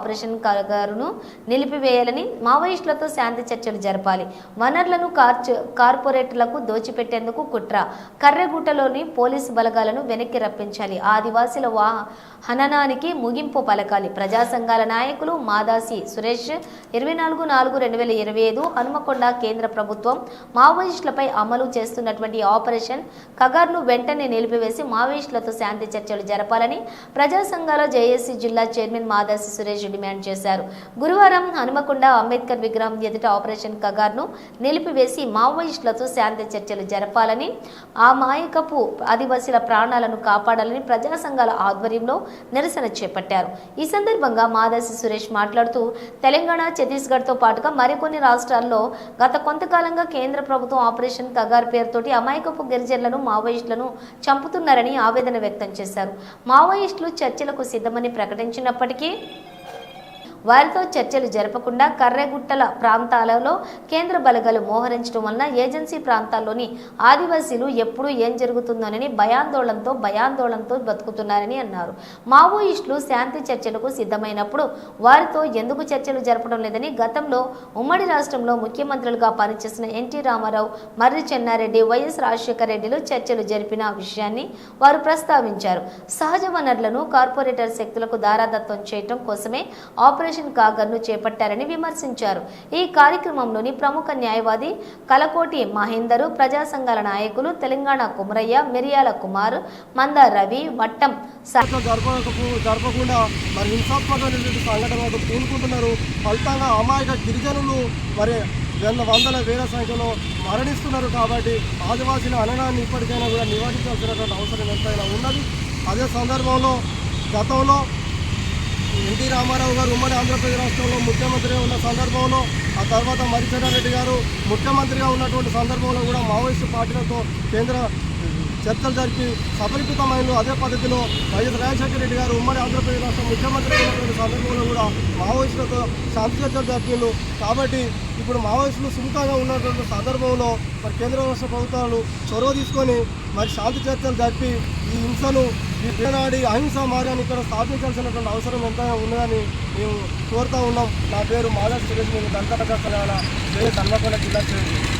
Operation కగారును నిలిపివేయాలని మావోయిస్టులతో శాంతి చర్చలు జరపాలి. వనరులను కార్చ కార్పొరేట్లకు దోచిపెట్టేందుకు కుట్ర. కర్రెగుట్టలోని పోలీసు బలగాలను వెనక్కి రప్పించాలి. ఆదివాసీల వా హననానికి ముగింపు పలకాలి. ప్రజా సంఘాల నాయకులు మాదాసి సురేష్ ఇరవై నాలుగు నాలుగు రెండు వేల ఇరవై ఐదు హనుమకొండ కేంద్ర ప్రభుత్వం మావోయిస్టులపై అమలు చేస్తున్నటువంటి ఆపరేషన్ కగార్ను వెంటనే నిలిపివేసి మావోయిస్టులతో శాంతి చర్చలు జరపాలని ప్రజా సంఘాల జేఏసీ జిల్లా చైర్మన్ మాదాసి సురేష్ డిమాండ్ చేశారు. గురువారం హనుమకొండ అంబేద్కర్ విగ్రహం ఎదుట ఆపరేషన్ కగార్ను నిలిపివేసి మావోయిస్టులతో శాంతి చర్చలు జరపాలని ఆ మాయకపు ఆదివాసీల ప్రాణాలను కాపాడాలని ప్రజా సంఘాల ఆధ్వర్యంలో నిరసన చేపట్టారు. ఈ సందర్భంగా మాదాసి సురేష్ మాట్లాడుతూ తెలంగాణ ఛత్తీస్గఢ్తో పాటుగా మరికొన్ని రాష్ట్రాల్లో గత కొంతకాలంగా కేంద్ర ప్రభుత్వం ఆపరేషన్ కగార్ పేరుతోటి అమాయకపు గిరిజనులను మావోయిస్టులను చంపుతున్నారని ఆవేదన వ్యక్తం చేశారు. మావోయిస్టులు చర్చలకు సిద్ధమని ప్రకటించినప్పటికీ వారితో చర్చలు జరపకుండా కర్రెగుట్టల ప్రాంతాలలో కేంద్ర బలగాలు మోహరించడం వలన ఏజెన్సీ ప్రాంతాల్లోని ఆదివాసీలు ఎప్పుడు ఏం జరుగుతుందోనని భయాందోళనతో భయాందోళనతో బతుకుతున్నారని అన్నారు. మావోయిస్టులు శాంతి చర్చలకు సిద్ధమైనప్పుడు వారితో ఎందుకు చర్చలు జరపడం లేదని గతంలో ఉమ్మడి రాష్ట్రంలో ముఖ్యమంత్రులుగా పనిచేసిన N T Rama Rao Marri Chenna Reddy Y S Rajasekhara రెడ్డిలు చర్చలు జరిపిన విషయాన్ని వారు ప్రస్తావించారు. సహజ వనరులను కార్పొరేటర్ శక్తులకు దారాదత్తం చేయటం కోసమే ఆపరేషన్ కాగర్ను చేపట్టారని విమర్శించారు. ఈ కార్యక్రమంలోని ప్రముఖ న్యాయవాది కలకోటి మహేందరు ప్రజా సంఘాల నాయకులు తెలంగాణ కుమరయ్య మిరియాల కుమార్ మంద రవి వట్టం స- జరపకుండా మరి హింసాత్మకమైనటువంటి సంఘటనలకు పూనుకుంటున్నారు. ఫలితంగా అమాయక గిరిజనులు మరి వంద వందల వేల సంఖ్యలో మరణిస్తున్నారు కాబట్టి ఆదివాసీల అననాన్ని ఇప్పటికైనా కూడా నివారించాల్సినటువంటి అవసరం ఎంతైనా ఉన్నది. అదే సందర్భంలో గతంలో ఎన్టీ రామారావు గారు ఉమ్మడి ఆంధ్రప్రదేశ్ రాష్ట్రంలో ముఖ్యమంత్రిగా ఉన్న సందర్భంలో ఆ తర్వాత మరిచెన్నారెడ్డి గారు ముఖ్యమంత్రిగా ఉన్నటువంటి సందర్భంలో కూడా మావోయిస్టు పార్టీలతో కేంద్ర చర్చలు జరిపి సఫలీకృతమైన అదే పద్ధతిలో వైఎస్ రాజశేఖర రెడ్డి గారు ఉమ్మడి ఆంధ్రప్రదేశ్ రాష్ట్ర ముఖ్యమంత్రి అయినటువంటి సందర్భంలో కూడా మావోయిస్టులతో శాంతి చర్చలు జరిపిండు. కాబట్టి ఇప్పుడు మావోయిస్టులు సుముఖంగా ఉన్నటువంటి సందర్భంలో మరి కేంద్ర రాష్ట్ర ప్రభుత్వాలు చొరవ తీసుకొని మరి శాంతి చర్చలు జరిపి ఈ హింసను ఈ పిల్లనాడి అహింస మార్గాన్ని ఇక్కడ స్థాపించాల్సినటువంటి అవసరం ఎంతైనా ఉన్నదని మేము కోరుతా ఉన్నాం. నా పేరు మాధవ్ సురేష్ నేను దంతట కష్టనాల జయ జిల్లా చేయండి